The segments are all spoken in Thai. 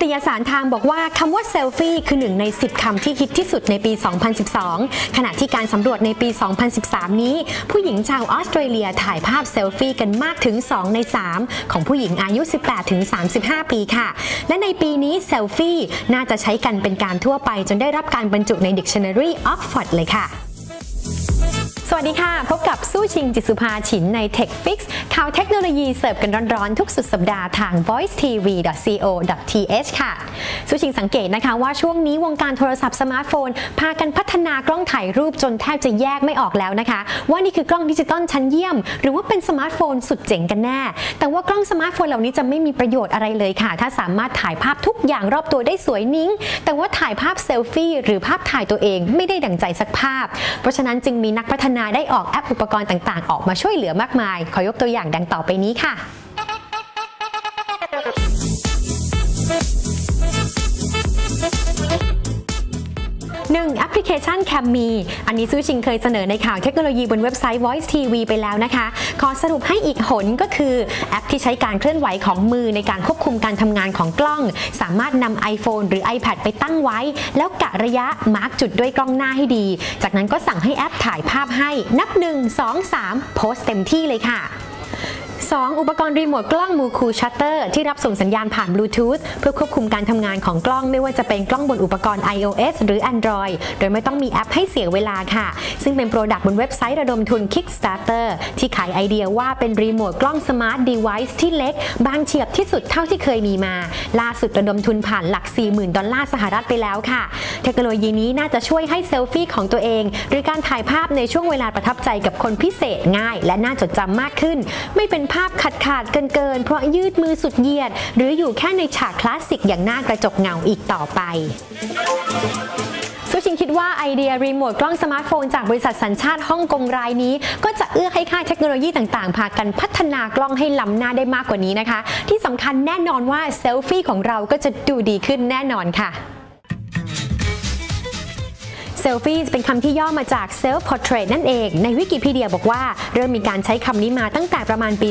ตยสารทางบอกว่าคำว่าเซลฟี่คือหนึ่งใน 10 คำที่ฮิตที่สุดในปี 2012 ขณะที่การสำรวจในปี 2013 นี้ ผู้หญิงชาวออสเตรเลียถ่ายภาพเซลฟี่กันมากถึง 2 ใน 3 ของผู้หญิงอายุ 18 ถึง 35 ปีค่ะ และในปีนี้เซลฟี่น่าจะใช้กันเป็นการทั่วไปจนได้รับการบรรจุใน Dictionary Oxford เลยค่ะ สวัสดีค่ะ พบกับสู้ชิงจิตสุภาฉินใน Tech Fix ข่าวเทคโนโลยีเสิร์ฟกันร้อนๆ ทุกสุดสัปดาห์ทาง voicetv.co.th ค่ะ สู้ชิงสังเกตนะคะว่าช่วงนี้วงการโทรศัพท์สมาร์ทโฟน พากันพัฒนากล้องถ่ายรูปจนแทบจะแยกไม่ออกแล้วนะคะ ว่านี่คือกล้องดิจิตอลชั้นเยี่ยม หรือว่าเป็นสมาร์ทโฟนสุดเจ๋งกันแน่ แต่ว่ากล้องสมาร์ทโฟนเหล่านี้จะไม่มีประโยชน์อะไรเลยค่ะ ถ้าสามารถถ่ายภาพทุกอย่างรอบตัวได้สวยนิ้งแต่ว่าถ่ายภาพเซลฟี่หรือภาพถ่ายตัวเองไม่ได้ดั่งใจสักภาพ เพราะฉะนั้นจึงมีนักพัฒนาได้ออกแอปอุปกรณ์ต่างๆ ออกมาช่วยเหลือมากมาย ขอยกตัวอย่างดังต่อไปนี้ค่ะ พลิเคชัน Cammi อันนี้ซูชิงเคยเสนอในข่าวเทคโนโลยีบนเว็บไซต์ Voice TV ไปแล้วนะคะ ขอสรุปให้อีกหนก็คือแอปที่ใช้การเคลื่อนไหวของมือในการควบคุมการทำงานของกล้อง สามารถนำ iPhone หรือ iPad ไปตั้งไว้ แล้วกะระยะมาร์กจุดด้วยกล้องหน้าให้ดี จากนั้นก็สั่งให้แอปถ่ายภาพให้นับ 1 2 3 โพสเต็มที่เลยค่ะ 2. อุปกรณ์รีโมทกล้องมูคูชัตเตอร์ที่รับส่งสัญญาณผ่านบลูทูธเพื่อควบคุมการทำงานของกล้องไม่ว่าจะเป็นกล้องบนอุปกรณ์ iOS หรือ Android โดยไม่ต้องมีแอปให้เสียเวลาค่ะ ซึ่งเป็นโปรดักต์บนเว็บไซต์ระดมทุน Kickstarter ที่ขายไอเดียว่าเป็นรีโมทกล้องสมาร์ทเดเวิ์ที่เล็ก บางเฉียบที่สุดเท่าที่เคยมีมา ล่าสุดระดมทุนผ่านหลัก 40,000 ดอลลาร์สหรัฐไปแล้วค่ะ เทคโนโลยีนี้น่าจะช่วยให้เซลฟี่ของตัวเอง หรือการถ่ายภาพในช่วงเวลาประทับใจกับคนพิเศษง่าย และน่าจดจำมากขึ้น ไม่เป็นภาพขาดขาดๆเกินเกินๆเพราะยืดมือสุดเหยียด หรืออยู่แค่ในฉากคลาสสิกอย่างหน้ากระจกเงาอีกต่อไปซูชิงคิดว่าไอเดียรีโมทกล้องสมาร์ทโฟนจากบริษัทสัญชาติฮ่องกงรายนี้ ก็จะเอื้อให้ค่ายเทคโนโลยีต่างๆ พากันพัฒนากล้องให้ล้ำหน้าได้มากกว่านี้นะคะ ที่สำคัญแน่นอนว่าเซลฟี่ของเราก็จะดูดีขึ้นแน่นอนค่ะ เซลฟี่เป็นคำที่ย่อมาจาก self portrait นั่นเอง ในวิกิพีเดียบอกว่า เริ่มมีการใช้คำนี้มาตั้งแต่ประมาณปี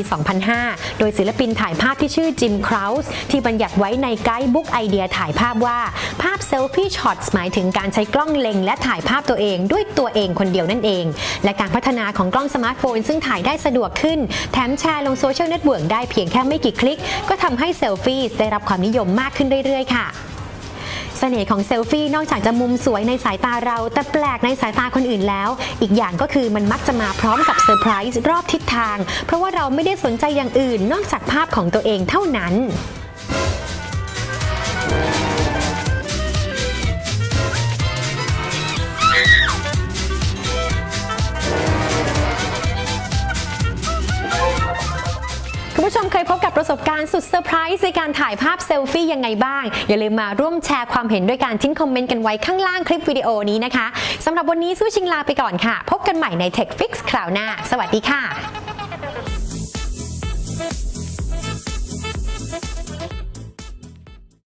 2005 โดยศิลปินถ่ายภาพที่ชื่อจิมคราวส์ที่บัญญัติไว้ในไกด์บุ๊กไอเดียถ่ายภาพว่าภาพเซลฟี่ช็อตหมายถึงการใช้กล้องเล็งและถ่ายภาพตัวเองด้วยตัวเองคนเดียวนั่นเอง และการพัฒนาของกล้องสมาร์ทโฟนซึ่งถ่ายได้สะดวกขึ้น แถมแชร์ลงโซเชียลเน็ตเวิร์กได้เพียงแค่ไม่กี่คลิก ก็ทำให้เซลฟี่ได้รับความนิยมมากขึ้นเรื่อยๆ ค่ะ เสน่ห์ของเซลฟี่นอกจากจะมุมสวยในสายตาเรา แต่แปลกในสายตาคนอื่นแล้ว อีกอย่างก็คือมันมักจะมาพร้อมกับเซอร์ไพรส์รอบทิศทาง เพราะว่าเราไม่ได้สนใจอย่างอื่น นอกจากภาพของตัวเองเท่านั้น คุณผู้ชมเคยพบกับประสบการณ์สุดเซอร์ไพรส์ในการถ่ายภาพเซลฟี่ยังไงบ้าง อย่าลืมมาร่วมแชร์ความเห็นด้วยการทิ้งคอมเมนต์กันไว้ข้างล่างคลิปวิดีโอนี้นะคะสำหรับวันนี้สู้ชิงลาไปก่อนค่ะ พบกันใหม่ใน Tech Fix คราวหน้า สวัสดีค่ะ